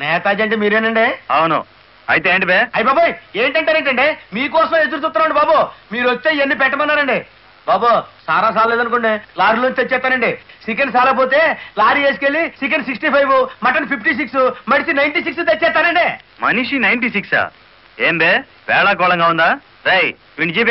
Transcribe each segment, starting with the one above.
నేతాజీ అంటే మీరేనండి? అవును. అయితే ఏంటి బే? అయ్య బాబాయ్ ఏంటంటారేంటండి? మీకోసం ఎదురు చూస్తున్నాండి బాబు. మీరు వచ్చే ఇవన్నీ పెట్టమన్నారండి. బాబు సారా సాలేదనుకోండి లారీలోంచి తెచ్చేస్తానండి. చికెన్ సాలపోతే lorry వేసుకెళ్ళి chicken sixty five mutton fifty six మడిచి నైన్టీ సిక్స్ తెచ్చేస్తానండి. మనిషి నైన్టీ సిక్సా ఏం బే? వేళాకోళంగా ఉందా? రై వీడిని జీప్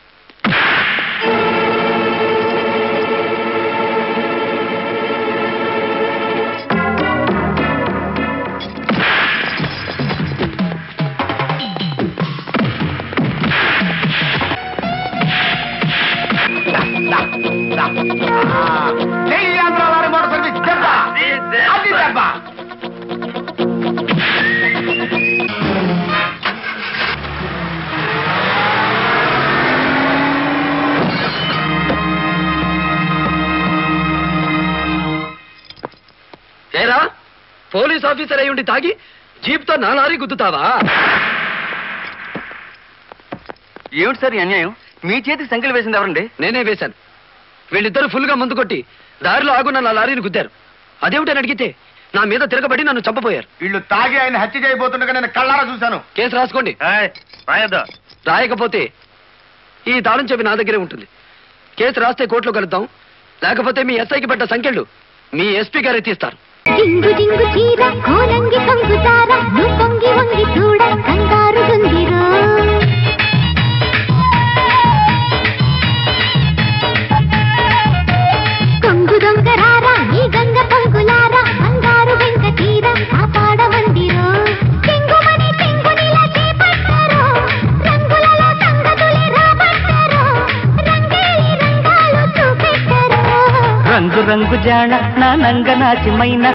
ఏరా పోలీస్ ఆఫీసర్ అయి ఉండి తాగి జీప్తో నా లారీ గుద్దుతావా? ఏమిటి సార్ ఈ అన్యాయం? మీ చేతికి సంఖ్యలు వేసింది ఎవరండి? నేనే వేశాను. వీళ్ళిద్దరూ ఫుల్గా ముందు కొట్టి దారిలో ఆగున్న నా లారీని గుద్దారు. అదేమిటని అడిగితే నా మీద తిరగబడి నన్ను చంపపోయారు వీళ్ళు తాగి ఆయన హత్య చేయబోతుండగా నేను కళ్ళారా చూశాను. కేసు రాసుకోండి. రాయకపోతే ఈ తాళం చెవి నా దగ్గరే ఉంటుంది. కేసు రాస్తే కోర్టులో కలుద్దాం. లేకపోతే మీ ఎస్ఐకి పడ్డ సంఖ్యలు మీ ఎస్పీ గారే తీస్తారు. దింగు దింగు చీర కోలంగి కొంగుతార నువ్వు పొంగి వంగి చూడ కంగారు గుందిరో కొంగు దొంగరారా ఈ గంగ పొంగులారా బంగారు వెంక చీర కాపాడమందిరో. చెంగుమని చెంగునిలా చేపట్టారో రంగులలో సంగతులే రాబట్టారో రంగేలి రంగాలు చూపెట్టారో. రంగు రంగు జాణ నా నంగ నాచిమైన